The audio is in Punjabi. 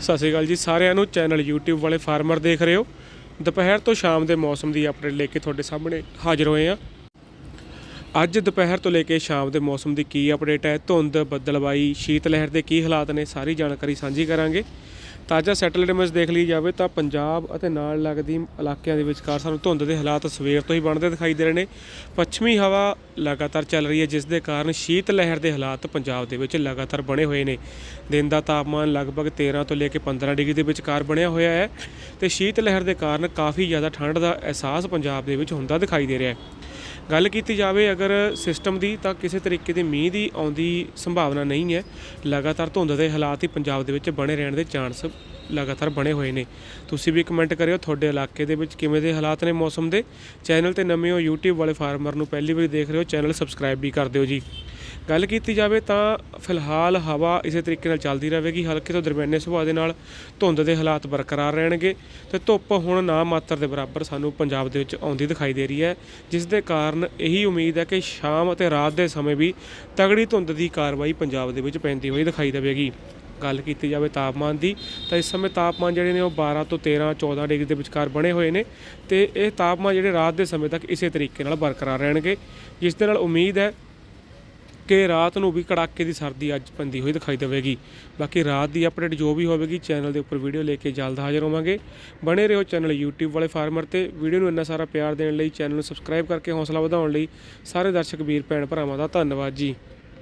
ਸਤਿ ਸ਼੍ਰੀ ਅਕਾਲ ਜੀ, ਸਾਰਿਆਂ ਨੂੰ ਚੈਨਲ YouTube ਵਾਲੇ ਫਾਰਮਰ ਦੇਖ ਰਹੇ ਹੋ। ਦੁਪਹਿਰ ਤੋਂ ਸ਼ਾਮ ਦੇ ਮੌਸਮ ਦੀ ਅਪਡੇਟ ਲੈ ਕੇ ਤੁਹਾਡੇ ਸਾਹਮਣੇ ਹਾਜ਼ਰ ਹੋਏ ਆ ਅੱਜ ਦੁਪਹਿਰ ਤੋਂ ਲੈ ਕੇ ਸ਼ਾਮ ਦੇ ਮੌਸਮ ਦੀ ਕੀ ਅਪਡੇਟ ਹੈ? ਧੁੰਦ ਬੱਦਲਵਾਈ ਸ਼ੀਤ ਲਹਿਰ ਦੇ ਕੀ ਹਾਲਾਤ ਨੇ? ਸਾਰੀ ਜਾਣਕਾਰੀ ਸਾਂਝੀ ਕਰਾਂਗੇ। ਤਾਜ਼ਾ ਸੈਟੇਲਾਈਟ ਇਮੇਜ ਦੇਖ ਲਈ ਜਾਵੇ ਤਾਂ ਪੰਜਾਬ ਅਤੇ ਨਾਲ ਲੱਗਦੀ ਇਲਾਕਿਆਂ ਦੇ ਵਿਚਕਾਰ ਸਾਨੂੰ ਧੁੰਦ ਦੇ ਹਾਲਾਤ ਸਵੇਰ ਤੋਂ ਹੀ ਬਣਦੇ ਦਿਖਾਈ ਦੇ ਰਹੇ ਨੇ। ਪੱਛਮੀ ਹਵਾ ਲਗਾਤਾਰ ਚੱਲ ਰਹੀ ਹੈ, ਜਿਸ ਦੇ ਕਾਰਨ ਸ਼ੀਤ ਲਹਿਰ ਦੇ ਹਾਲਾਤ ਪੰਜਾਬ ਦੇ ਵਿੱਚ ਲਗਾਤਾਰ ਬਣੇ ਹੋਏ ਨੇ। ਦਿਨ ਦਾ ਤਾਪਮਾਨ ਲਗਭਗ 13 ਤੋਂ ਲੈ ਕੇ 15 ਡਿਗਰੀ ਦੇ ਵਿਚਕਾਰ ਬਣਿਆ ਹੋਇਆ ਹੈ ਤੇ ਸ਼ੀਤ ਲਹਿਰ ਦੇ ਕਾਰਨ ਕਾਫੀ ਜ਼ਿਆਦਾ ਠੰਡ ਦਾ ਅਹਿਸਾਸ ਪੰਜਾਬ ਦੇ ਵਿੱਚ ਹੁੰਦਾ ਦਿਖਾਈ ਦੇ ਰਿਹਾ ਹੈ। ਗੱਲ ਕੀਤੀ ਜਾਵੇ ਅਗਰ ਸਿਸਟਮ ਦੀ, ਤਾਂ ਕਿਸੇ ਤਰੀਕੇ ਦੇ ਮੀਂਹ ਦੀ ਆਉਂਦੀ ਸੰਭਾਵਨਾ ਨਹੀਂ ਹੈ। ਲਗਾਤਾਰ ਧੁੰਦ ਦੇ ਹਾਲਾਤ ਹੀ ਪੰਜਾਬ ਦੇ ਵਿੱਚ ਬਣੇ ਰਹਿਣ ਦੇ ਚਾਂਸ ਲਗਾਤਾਰ ਬਣੇ ਹੋਏ ਨੇ। ਤੁਸੀਂ ਵੀ ਕਮੈਂਟ ਕਰਿਓ ਤੁਹਾਡੇ ਇਲਾਕੇ ਦੇ ਵਿੱਚ ਕਿਵੇਂ ਦੇ ਹਾਲਾਤ ਨੇ ਮੌਸਮ ਦੇ। ਚੈਨਲ ਤੇ ਨਵੇਂ ਹੋ YouTube ਵਾਲੇ ਫਾਰਮਰ ਨੂੰ ਪਹਿਲੀ ਵਾਰੀ ਦੇਖ ਰਹੇ ਹੋ, ਚੈਨਲ ਸਬਸਕ੍ਰਾਈਬ ਵੀ ਕਰ ਦਿਓ ਜੀ। ਗੱਲ ਕੀਤੀ ਜਾਵੇ ਤਾਂ ਫਿਲਹਾਲ ਹਵਾ ਇਸੇ ਤਰੀਕੇ ਨਾਲ ਚੱਲਦੀ ਰਹੇਗੀ, ਹਲਕੇ ਤੋਂ ਦਰਮਿਆਨੇ ਸੁਭਾਅ ਦੇ ਨਾਲ ਧੁੰਦ ਦੇ ਹਾਲਾਤ ਬਰਕਰਾਰ ਰਹਿਣਗੇ ਤੇ ਧੁੱਪ ਹੁਣ ਨਾ ਮਾਤਰ ਦੇ ਬਰਾਬਰ ਸਾਨੂੰ ਪੰਜਾਬ ਦੇ ਵਿੱਚ ਆਉਂਦੀ ਦਿਖਾਈ ਦੇ ਰਹੀ ਹੈ, ਜਿਸ ਦੇ ਕਾਰਨ ਇਹੀ ਉਮੀਦ ਹੈ ਕਿ ਸ਼ਾਮ ਅਤੇ ਰਾਤ ਦੇ ਸਮੇਂ ਵੀ ਤਗੜੀ ਧੁੰਦ ਦੀ ਕਾਰਵਾਈ ਪੰਜਾਬ ਦੇ ਵਿੱਚ ਪੈਂਦੀ ਹੋਈ ਦਿਖਾਈ ਦੇਵੇਗੀ। ਗੱਲ ਕੀਤੀ ਜਾਵੇ ਤਾਪਮਾਨ ਦੀ, ਤਾਂ ਇਸ ਸਮੇਂ ਤਾਪਮਾਨ ਜਿਹੜੇ ਨੇ ਉਹ 12 ਤੋਂ 13 14 ਡਿਗਰੀ ਦੇ ਵਿਚਕਾਰ ਬਣੇ ਹੋਏ ਨੇ ਤੇ ਇਹ ਤਾਪਮਾਨ ਜਿਹੜੇ ਰਾਤ ਦੇ ਸਮੇਂ ਤੱਕ ਇਸੇ ਤਰੀਕੇ ਨਾਲ ਬਰਕਰਾਰ ਰਹਿਣਗੇ, ਜਿਸ ਦੇ ਨਾਲ ਉਮੀਦ ਹੈ ਕਿ ਰਾਤ ਨੂੰ ਵੀ ਕੜਾਕੇ ਦੀ ਸਰਦੀ ਅੱਜ ਪੈਂਦੀ ਹੋਈ ਦਿਖਾਈ ਦੇਵੇਗੀ। ਬਾਕੀ ਰਾਤ ਦੀ ਅਪਡੇਟ ਜੋ ਵੀ ਹੋਵੇਗੀ ਚੈਨਲ ਦੇ ਉੱਪਰ ਵੀਡੀਓ ਲੈ ਕੇ ਜਲਦ ਹਾਜ਼ਰ ਹੋਵਾਂਗੇ। ਬਣੇ ਰਹੋ ਚੈਨਲ YouTube ਵਾਲੇ ਫਾਰਮਰ ਤੇ। ਵੀਡੀਓ ਨੂੰ ਇੰਨਾ ਸਾਰਾ ਪਿਆਰ ਦੇਣ ਲਈ ਚੈਨਲ ਨੂੰ ਸਬਸਕ੍ਰਾਈਬ ਕਰਕੇ ਹੌਸਲਾ ਵਧਾਉਣ ਲਈ ਸਾਰੇ ਦਰਸ਼ਕ, ਵੀਰ, ਭੈਣ, ਭਰਾਵਾਂ ਦਾ ਧੰਨਵਾਦ ਜੀ।